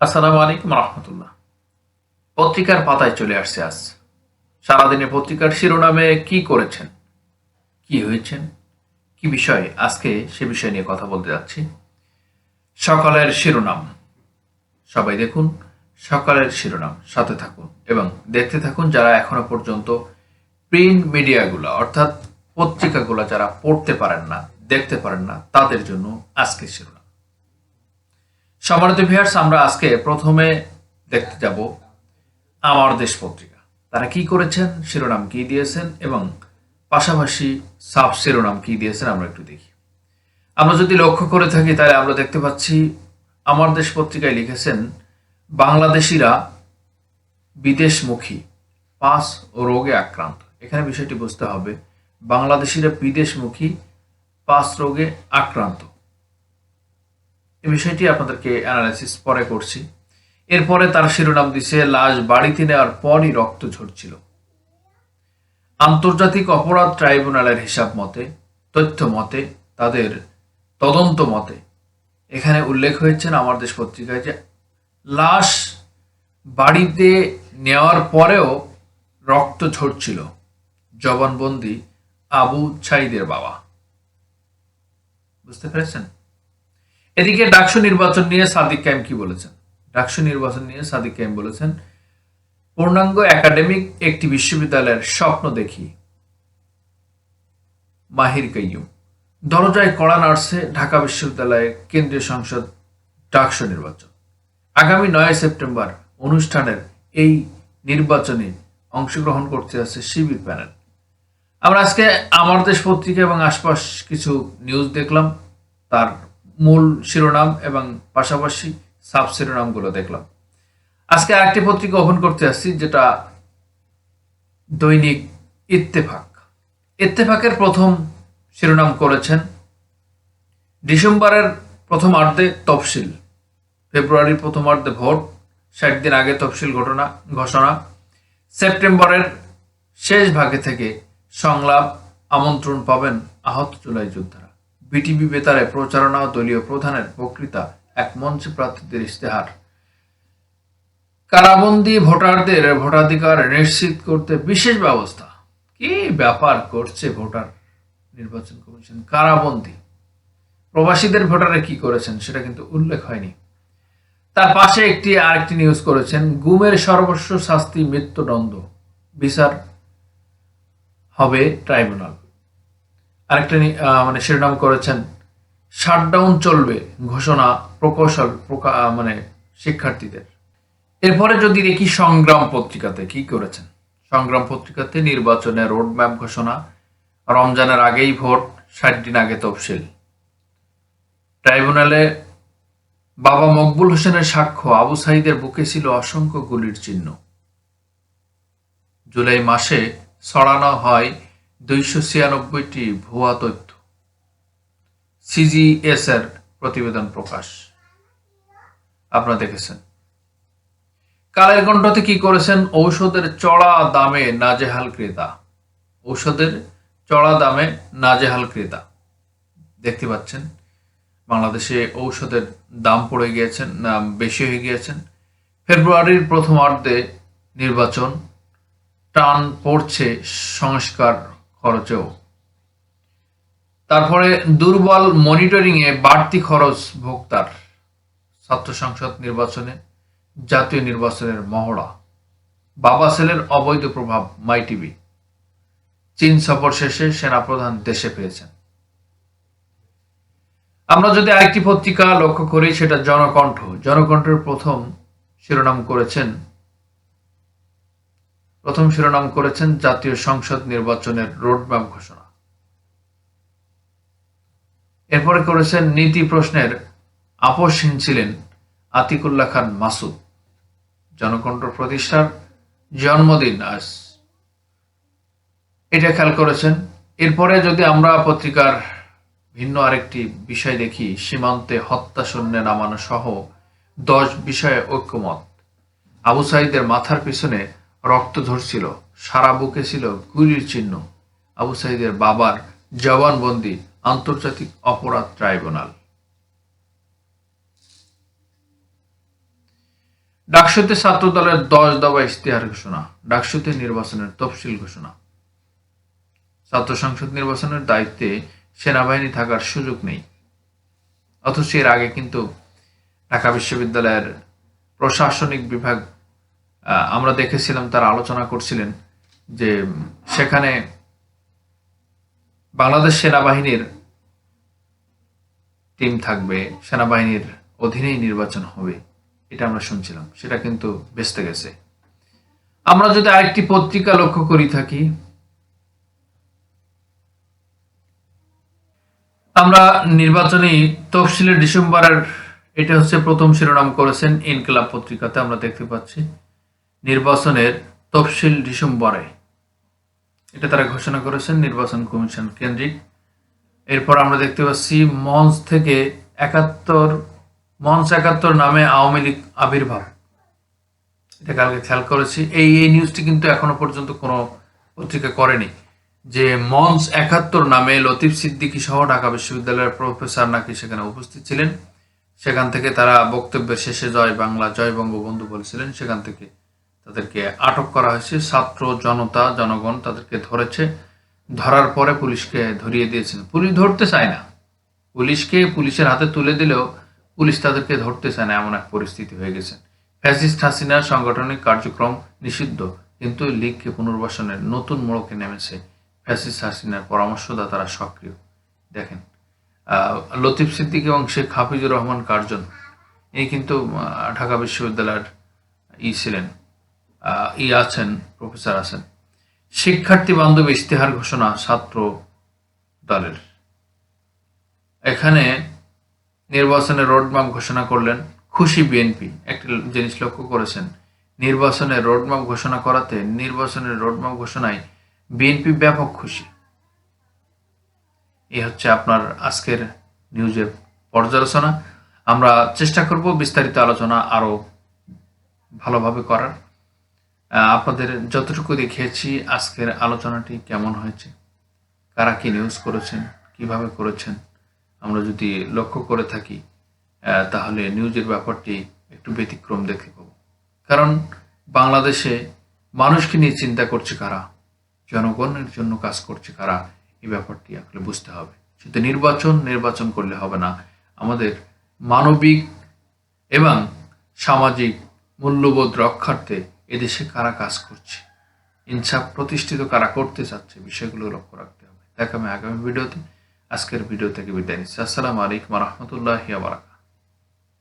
আসসালামু আলাইকুম রহমতুল্লাহ। পত্রিকার পাতায় চলে আসছে আজ। সারাদিনে পত্রিকার শিরোনামে কি করেছেন? কি হয়েছেন? কি বিষয়ে? আজকে সে বিষয় নিয়ে কথা বলতে যাচ্ছি। সকালের শিরোনাম। সবাই দেখুন সকালের শিরোনাম। সাথে থাকুন এবং দেখতে থাকুন যারা এখনও পর্যন্ত প্রিন্ট মিডিয়াগুলো, অর্থাৎ পত্রিকাগুলো যারা পড়তে পারেন না, দেখতে পারেন না, তাদের জন্য আজকে শিরোনাম। সম্মানিত ভিউয়ার্স আমরা আজকে প্রথমে দেখতে যাব আমার দেশ পত্রিকা। তারা কি করেছেন, শিরোনাম কি দিয়েছেন এবং পাশাপাশি সাব শিরোনাম কি দিয়েছেন আমরা একটু দেখি। আমরা যদি লক্ষ্য করে থাকি, তাহলে আমরা দেখতে পাচ্ছি আমার দেশ পত্রিকায় লিখেছেন, বাংলাদেশিরা বিদেশমুখী, পাঁচ ও রোগে আক্রান্ত। এখানে বিষয়টি বুঝতে হবে, বাংলাদেশিরা বিদেশমুখী, পাঁচ রোগে আক্রান্ত। বিষয়টি আপনাদেরকে অ্যানালাইসিস পরে করছি। এরপরে তার শিরোনাম দিছে, লাশ বাড়িতে নেওয়ার পরই রক্ত ঝরছিল। আন্তর্জাতিক অপরাধ ট্রাইব্যুনালের হিসাব মতে, তথ্য মতে, তাদের তদন্ত মতে, এখানে উল্লেখ হয়েছে আমার দেশ পত্রিকায় যে, লাশ বাড়িতে নেওয়ার পরেও রক্ত ঝরছিল জবানবন্দি আবু ছাইদের বাবা। বুঝতে পেরেছেন? এদিকে ডাকসু নির্বাচন নিয়ে সাদিক কায়েম কি বলেছেন? ডাকসু নির্বাচন নিয়ে সাদিক কায়েম বলেছেন, পূর্ণাঙ্গ একাডেমিক একটি বিশ্ববিদ্যালয়ের স্বপ্ন দেখি। মাহির কাইয়ুম। দরজায় কড়া নার্সে ঢাকা বিশ্ববিদ্যালয়ের কেন্দ্রীয় সংসদ ডাকসু নির্বাচন। আগামী নয় সেপ্টেম্বর অনুষ্ঠানের এই নির্বাচনে অংশগ্রহণ করতে আছে শিবির প্যানেল। আমরা আজকে আমার দেশ পত্রিকা এবং আশপাশ কিছু নিউজ দেখলাম, তার মূল শিরোনাম এবং পাশাপাশি সাব শিরোনামগুলো দেখলাম। আজকে আরেকটি পত্রিকা ওপেন করতে আসছি, যেটা দৈনিক ইত্তেফাক। ইত্তেফাকের প্রথম শিরোনাম করেছেন ডিসেম্বরের প্রথম প্রথমার্ধে তফসিল, ফেব্রুয়ারির প্রথমার্ধে ভোট, ষাট দিন আগে তফসিল ঘটনা, ঘোষণা, সেপ্টেম্বরের শেষ ভাগে থেকে সংলাপ, আমন্ত্রণ পাবেন আহত জুলাই যোদ্ধারা। বিটিভি বেতারে প্রচারণা ও দলীয় প্রধানের বক্তৃতা, এক মঞ্চে প্রার্থীদের ইশতেহার। কারাবন্দি ভোটারদের ভোটাধিকার নিশ্চিত করতে বিশেষ ব্যবস্থা। কি ব্যাপার করছে ভোটার নির্বাচন কমিশন? কারাবন্দি। প্রবাসীদের ভোটারে কি করেছেন সেটা কিন্তু উল্লেখ হয়নি। তার পাশে একটি আরেকটি নিউজ করেছেন, গুমের সর্বস্ব শাস্তি মৃত্যুদণ্ড। বিচার হবে ট্রাইব্যুনাল। আরেকটা মানে শিরোনাম করেছেন, শাটডাউন চলবে ঘোষণা প্রকৌশল মানে শিক্ষার্থীদের। এরপরে যদি দেখি সংগ্রাম পত্রিকাতে কি করেছেন? সংগ্রাম পত্রিকাতে নির্বাচনের রোডম্যাপ ঘোষণা, রমজানের আগেই ভোট, ষাট দিন আগে তফসিল। ট্রাইব্যুনালে বাবা মকবুল হোসেনের সাক্ষ্য, আবু সাইদের বুকে ছিল অসংখ্য গুলির চিহ্ন। জুলাই মাসে ছড়ানো হয় দুইশো ছিয়ানব্বইটি ভুয়া তথ্য। সিজিএস এর প্রতিবেদন প্রকাশ। আপনারা দেখেছেন। কালের কণ্ঠতে কি করেছেন? ঔষধের চড়া দামে নাজেহাল ক্রেতা। ঔষধের চড়া দামে নাজেহাল ক্রেতা। দেখতে পাচ্ছেন, বাংলাদেশে ঔষধের দাম পড়ে গিয়েছেন বেশি হয়ে গিয়েছেন। ফেব্রুয়ারির প্রথমার্ধে নির্বাচন টান পড়ছে সংস্কার খরচেও। তারপরে দুর্বল মনিটরিংয়ে বাড়তি খরচ ভোক্তার ছাত্র সংসদ নির্বাচনে, জাতীয় নির্বাচনের মহড়া, বাবা সেলের অবৈধ প্রভাব মাই টিভি চীন সফর শেষে সেনাপ্রধান দেশে পেয়েছেন আমরা যদি আরেকটি পত্রিকা লক্ষ্য করি, সেটা জনকণ্ঠ। জনকণ্ঠের প্রথম শিরোনাম করেছেন প্রথম শিরোনাম করেছেন জাতীয় সংসদ নির্বাচনের রোডম্যাপ ঘোষণা। এরপরে করেছেন নীতি প্রশ্নের আপোষহীন ছিলেন আতিকুল্লাহ খান মাসুদ। জনকণ্ঠ প্রতিষ্ঠার জন্মদিন আজ। এটা খেয়াল করেছেন। এরপরে যদি আমরা পত্রিকার ভিন্ন আরেকটি বিষয় দেখি, সীমান্তে হত্যা শূন্যে নামানো সহ দশ বিষয়ে ঐক্যমত। আবু সাইদের মাথার পিছনে রক্ত ঝরছিল, সারা বুকে ছিল গুলির চিহ্ন। আবু সাইদের বাবার জবানবন্দি আন্তর্জাতিক অপরাধ ট্রাইব্যুনাল। ডাকসুতে ছাত্র দলের দশ দফা ইশতেহার ঘোষণা, ডাকসুতে নির্বাচনের তফসিল ঘোষণা। ছাত্র সংসদ নির্বাচনের দায়িত্বে সেনাবাহিনী থাকার সুযোগ নেই। অথচ এর আগে কিন্তু ঢাকা বিশ্ববিদ্যালয়ের প্রশাসনিক বিভাগ আমরা দেখেছিলাম, তারা আলোচনা করছিলেন যে সেখানে বাংলাদেশ সেনাবাহিনীর টিম থাকবে, সেনাবাহিনীর অধীনেই নির্বাচন হবে, এটা আমরা শুনছিলাম, সেটা কিন্তু বেসতে গেছে। আমরা যদি আরেকটি পত্রিকা লক্ষ্য করি থাকি, আমরা নির্বাচনী তফসিলের ডিসেম্বরের, এটা হচ্ছে প্রথম শিরোনাম করেছেন ইনকিলাব পত্রিকাতে, আমরা দেখতে পাচ্ছি। নির্বাচনের তফসিল ডিসেম্বরে। এটা তারা ঘোষণা করেছেন নির্বাচন কমিশন কেন্দ্রিক। এরপর আমরা দেখতে পাচ্ছি মঞ্চ থেকে একাত্তর, মঞ্চ একাত্তর নামে আওয়ামী লীগ আবির্ভাব। এটা কালকে খেয়াল করেছি। এই এই নিউজটি কিন্তু এখনও পর্যন্ত কোনো পত্রিকা করেনি। যে মঞ্চ একাত্তর নামে লতিফ সিদ্দিকী সহ ঢাকা বিশ্ববিদ্যালয়ের প্রফেসর নাকি সেখানে উপস্থিত ছিলেন। সেখান থেকে তারা বক্তব্যের শেষে জয় বাংলা, জয় বঙ্গবন্ধু বলেছিলেন। সেখান থেকে তাদেরকে আটক করা হয়েছে। ছাত্র, জনতা, জনগণ তাদেরকে ধরেছে। ধরার পরে পুলিশকে ধরিয়ে দিয়েছেন। পুলিশ ধরতে চায় না। পুলিশকে পুলিশের হাতে তুলে দিলেও পুলিশ তাদেরকে ধরতে চায় না। এমন এক পরিস্থিতি হয়ে গেছে। ফ্যাসিস্ট হাসিনার সাংগঠনিক কার্যক্রম নিষিদ্ধ। কিন্তু লীগকে পুনর্বাসনের নতুন মোড়কে নেমেছে ফ্যাসিস্ট হাসিনার পরামর্শদাতারা সক্রিয়। দেখেন লতিফ সিদ্দিক এবং শেখ হাফিজুর রহমান কার্জন, এই কিন্তু ঢাকা বিশ্ববিদ্যালয়ের ই ছিলেন। ই আছেন, প্রফেসর আছেন। শিক্ষার্থী বান্ধব ইশতেহার ঘোষণা ছাত্র দলের। এখানে নির্বাচনের রোডম্যাপ ঘোষণা করলেন খুশি বিএনপি। একটি জিনিস লক্ষ্য করেছেন নির্বাচনের রোডম্যাপ ঘোষণা করাতে নির্বাচনের রোডম্যাপ ঘোষণায় বিএনপি ব্যাপক খুশি। এই হচ্ছে আপনার আজকের নিউজের পর্যালোচনা। আমরা চেষ্টা করব বিস্তারিত আলোচনা আরও ভালোভাবে করার। আপনাদের যতটুকু দেখিয়েছি, আজকের আলোচনাটি কেমন হয়েছে? কারা কি নিউজ করেছেন? কীভাবে করেছেন? আমরা যদি লক্ষ্য করে থাকি তাহলে নিউজের ব্যাপারটি একটু ব্যতিক্রম দেখতে পাবো। কারণ বাংলাদেশে মানুষকে নিয়ে চিন্তা করছে কারা? জনগণের জন্য কাজ করছে কারা? এই ব্যাপারটি আসলে বুঝতে হবে। শুধু নির্বাচন নির্বাচন করলে হবে না। আমাদের মানবিক এবং সামাজিক মূল্যবোধ রক্ষার্থে এদেশে কারা কাজ করছে? ইনসাফ প্রতিষ্ঠিত কারা করতে চাচ্ছে? বিষয়গুলো লক্ষ্য রাখতে হবে। দেখাবে আগামী ভিডিওতে, আজকের ভিডিও থেকে বিদায় নিচ্ছি। আসসালামু আলাইকুম রহমতুল্লাহ বারাকাত